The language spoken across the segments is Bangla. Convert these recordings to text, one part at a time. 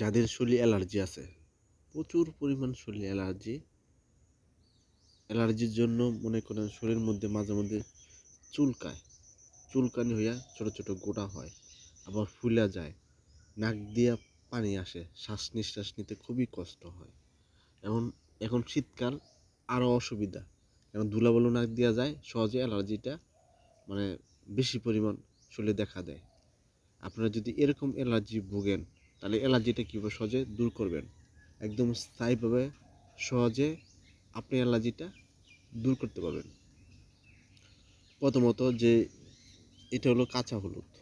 যাদের অ্যালার্জি আছে, প্রচুর পরিমাণ শরীরে অ্যালার্জি। অ্যালার্জির জন্য মনে করেন শরীরের মধ্যে মাঝে মধ্যে চুলকায়। চুলকানি হইয়া ছোট ছোট গোটা হয়, আবার ফুলা যায়। নাক দিয়া পানি আসে শ্বাস নিঃশ্বাস নিতে খুবই কষ্ট হয়। এখন এখন শীতকাল আরও অসুবিধা, কারণ ধুলাবালু নাক দিয়া যায়, সহজে অ্যালার্জিটা মানে বেশি পরিমাণ শরীরে দেখা দেয়। আপনারা যদি এরকম অ্যালার্জি ভোগেন তাহলে অ্যালার্জিটা কীভাবে সহজে দূর করবেন। একদম স্থায়ীভাবে, সহজে আপনি অ্যালার্জিটা দূর করতে পারবেন। প্রথমত যে, এটা হলো কাঁচা হলুদ।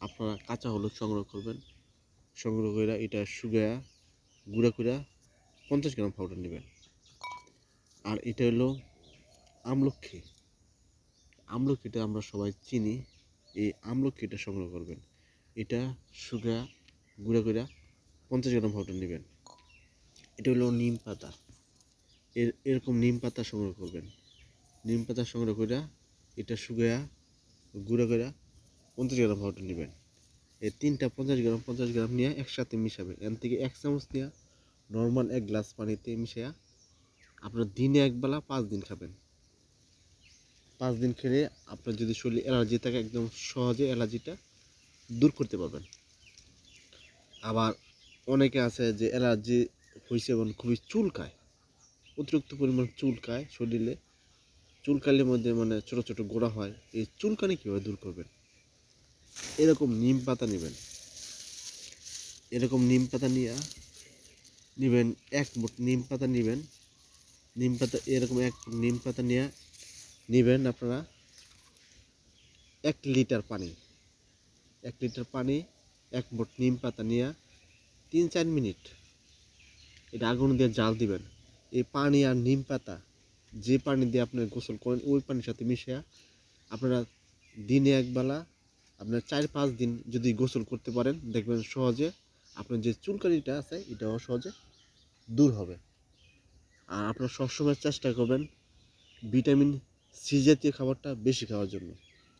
আপনারা কাঁচা হলুদ সংগ্রহ করবেন। সংগ্রহ করে এটা শুকায়া, গুঁড়া করে পঞ্চাশ গ্রাম পাউডার নেবেন। আর এটা হলো আমলক্ষী। আমলক্ষীটা আমরা সবাই চিনি। এই আমলক্ষীটা সংগ্রহ করবেন। এটা শুকা গুঁড়া করে পঞ্চাশ গ্রাম পাউডার নেবেন। এটা হলো নিম পাতা। এর, এরকম নিম পাতা সংগ্রহ করবেন। নিম পাতা সংগ্রহ করে এটা শুকায়া গুঁড়া করে পঞ্চাশ গ্রাম পাউডার নেবেন। এই তিনটা পঞ্চাশ গ্রাম পঞ্চাশ গ্রাম নিয়ে একসাথে মিশাবেন। এখান থেকে এক চামচ নিয়ে নর্মাল এক গ্লাস পানিতে মিশিয়ে আপনার দিনে একবেলা পাঁচ দিন খাবেন। পাঁচ দিন খেলে আপনার যদি শরীরে অ্যালার্জি থাকে, একদম সহজে অ্যালার্জিটা দূর করতে পারবেন। আবার অনেকে আছে যে অ্যালার্জি হয়েছে এবং খুবই চুলকায়, অতিরিক্ত পরিমাণ চুলকায় শরীরে। চুলকালির মধ্যে মানে ছোট ছোট গোড়া হয়, এই চুলকানি কীভাবে দূর করবেন? এরকম নিম পাতা নেবেন। এরকম নিম পাতা নিয়ে নেবেন এক মুঠ নিম পাতা নেবেন। নিম পাতা, এরকম এক নিম পাতা নিয়ে নেবেন আপনারা এক লিটার পানি। এক লিটার পানি এক মুঠ নিম পাতা নিয়ে তিন চার মিনিট এটা আগুন দিয়ে জাল দিবেন। এই পানি আর নিম পাতা, যে পানি দিয়ে আপনি গোসল করেন, ওই পানির সাথে মিশিয়ে আপনারা দিনে একবেলা আপনার চার পাঁচ দিন যদি গোসল করতে পারেন, দেখবেন সহজে আপনার যে চুলকানিটা আছে, এটাও সহজে দূর হবে। আর আপনার সবসময় চেষ্টা করবেন ভিটামিন সি জাতীয় খাবারটা বেশি খাওয়ার জন্য।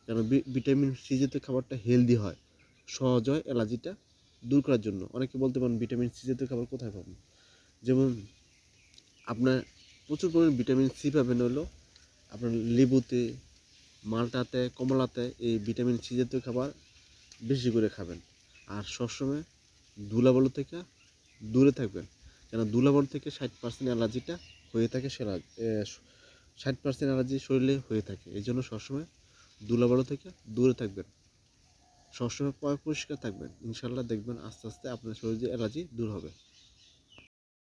কারণ ভিটামিন সি জাতীয় খাবারটা হেলদি হয়। সহজ হয় অ্যালার্জিটা দূর করার জন্য। অনেকে বলতে পারেন ভিটামিন সি জাতীয় খাবার কোথায় পাবেন যেমন আপনার প্রচুর পরিমাণে ভিটামিন সি পাবেন হলো আপনার লেবুতে, মালটাতে, কমলাতে এই ভিটামিন সি জাতীয় খাবার বেশি করে খাবেন। আর সবসময় ধুলাবালু থেকে দূরে থাকবেন। কেন ধুলাবালু থেকে ষাট পার্সেন্ট অ্যালার্জিটা হয়ে থাকে সেরা ষাট পার্সেন্ট অ্যালার্জি শরীরে হয়ে থাকে। এই জন্য সবসময় ধুলাবালু থেকে দূরে থাকবেন। সবসময় পরিষ্কার থাকবেন। ইনশাল্লাহ দেখবেন আস্তে আস্তে আপনার শরীরে অ্যালার্জি দূর হবে।